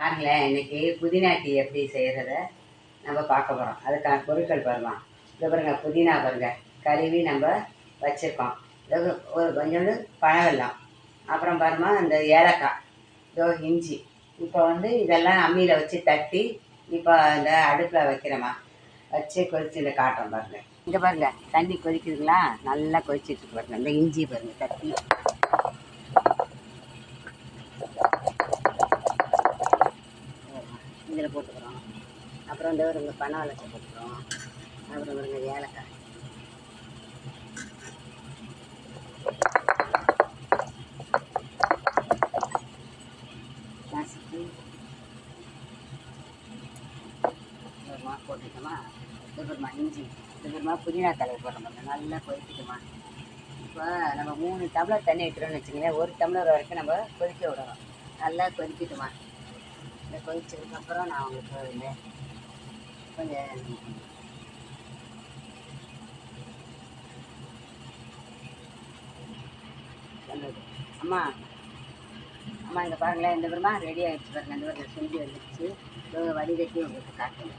பாருங்களேன் இன்னைக்கு புதினா டீ எப்படி செய்கிறத நம்ம பார்க்க போகிறோம் அதுக்கான பொருட்கள் பாருமா. இதை பாருங்க புதினா பாருங்க. கழுவி நம்ம வச்சுருக்கோம். இது ஒரு கொஞ்சோண்டு பழவெல்லாம் அப்புறம் பாருமா இந்த ஏலக்காய். இதோ இஞ்சி. இப்போ வந்து இதெல்லாம் அம்மியில் வச்சு தட்டி இப்போ இந்த அடுப்பில் வைக்கிறோமா வச்சு கொதிச்சு இந்த காட்டுறோம் பாருங்க. இங்கே பாருங்க தண்ணி கொதிக்குதுங்களா? நல்லா கொதிச்சிட்டு பாருங்க. இந்த இஞ்சி பாருங்க தட்டி. இதில் போட்டுக்கிறோம். அப்புறம் இந்த ஒரு பனை வளர்ச்சி போட்டுக்கிறோம். அப்புறம் ஒரு ஏலக்காய். நசுக்கி இதுமா போட்டுக்கோமா இதுமா இஞ்சி. இதுமா புதினா தலை போடுறோம் நல்லா கொதிக்கட்டுமா இப்போ நம்ம மூணு டம்ளர் தண்ணி வைக்கிறோம்னு வச்சுக்கோங்களேன் ஒரு டம்ளர் வரைக்கும் நம்ம கொதிக்க விடணும். நல்லா கொதிக்கட்டுமா இந்த கொதிச்சதுக்கப்புறம் நான் உங்களுக்கு இந்த கொஞ்சம் அம்மா அம்மா இங்கே பாருங்களேன். இந்த விரும்பா ரெடி ஆகிடுச்சு பாருங்க. இந்த ஒரு செஞ்சு வந்துடுச்சு இதோ வடிகட்டி உங்களுக்கு காட்டுங்க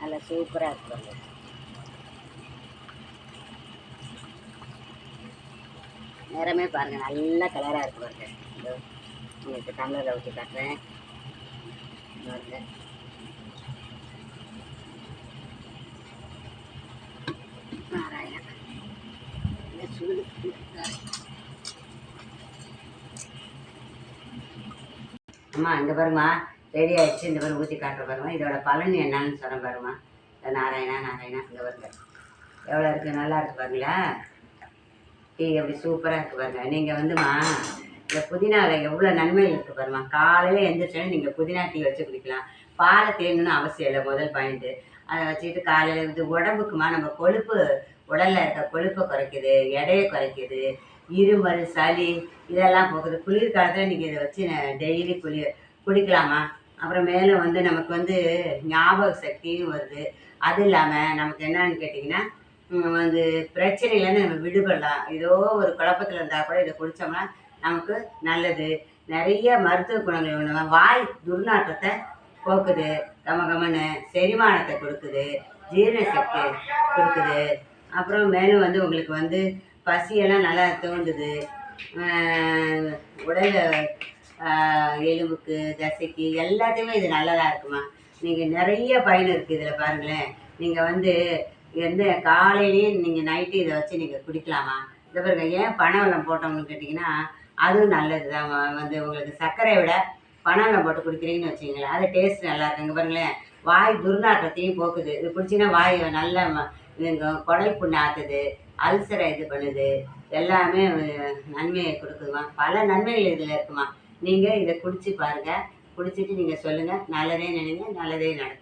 நல்லா சூப்பராக இருக்கு நேரமே பாருங்க. நல்ல கலராக இருக்கு பாருங்க. இதோ உங்களுக்கு டம்ளரில் ஊற்றி காட்டுறேன். அம்மா பாருங்க. இந்த பாருமா ரெடி ஆயிடுச்சு. இந்த பாரு ஊற்றி காட்டுற பாருமா இதோட பலன் என்னன்னு சொல்ல பாருமா இந்த நாராயணா நாராயணா இந்த பாருங்க. எவ்வளோ இருக்குது நல்லா இருக்கு பாருங்களா டீ எப்படி சூப்பராக இருக்குது பாருங்க. நீங்கள் வந்துமா இந்த புதினாவில் எவ்வளோ நன்மைகள் இருக்குது பாருமா காலையில் எழுந்திரிச்சாலும் நீங்கள் புதினா டீ வச்சு குடிக்கலாம். பாலை தேங்கணும்னு அவசியம் இல்லை முதல் பாயிண்ட்டு அதை வச்சுக்கிட்டு காலையில் இது உடம்புக்குமா நம்ம கொழுப்பு உடலில் இருக்க கொழுப்பை குறைக்குது எடையை குறைக்குது இருமல் சளி இதெல்லாம் போகுது. குளிர்காலத்தில் நீங்கள் இதை வச்சு டெய்லி குளி குடிக்கலாமா? அப்புறம் மேலே வந்து நமக்கு வந்து ஞாபக சக்தியும் வருது. அது இல்லாமல் நமக்கு என்னன்னு கேட்டிங்கன்னா வந்து பிரச்சனையிலேருந்து நம்ம விடுபடலாம். ஏதோ ஒரு குழப்பத்தில் இருந்தால் கூட இதை குடித்தோம்னா நமக்கு நல்லது. நிறைய மருத்துவ குணங்கள் உண்டு. வாய் துர்நாற்றத்தை போக்குது கம செரிமானத்தை கொடுக்குது ஜீரண சக்தி கொடுக்குது. அப்புறம் மேலும் வந்து உங்களுக்கு வந்து பசியெல்லாம் நல்லா தோண்டுது. உடல் எலும்புக்கு தசைக்கு எல்லாத்தையுமே இது நல்லதாக இருக்குமா? நீங்கள் நிறைய பயன் இருக்குது இதில் பாருங்களேன். நீங்கள் வந்து எந்த காலையிலேயே நீங்கள் நைட்டு இதை வச்சு நீங்கள் குடிக்கலாமா? இதை பாருங்க ஏன் பனவெல்லம் போட்டோம்னு கேட்டிங்கன்னா அதுவும் நல்லது தான். வந்து உங்களுக்கு சர்க்கரையை விட பனவெல்லம் போட்டு குடிக்கிறீங்கன்னு வச்சுக்கங்களேன். அது டேஸ்ட் நல்லா இருக்குங்க பாருங்களேன். வாய் துர்நாற்றத்தையும் போக்குது. இது குடிச்சிங்கன்னா வாய் நல்ல குடல் புண்ணு ஆத்துது. அல்சரை இது பண்ணுது. எல்லாமே நன்மையை கொடுக்குதுமா. பல நன்மைகள் இதில் இருக்குமா. நீங்கள் இதை குடிச்சு பாருங்கள் குடிச்சிட்டு நீங்கள் சொல்லுங்கள் நல்லதே நினைங்க நல்லதே நடக்கும்.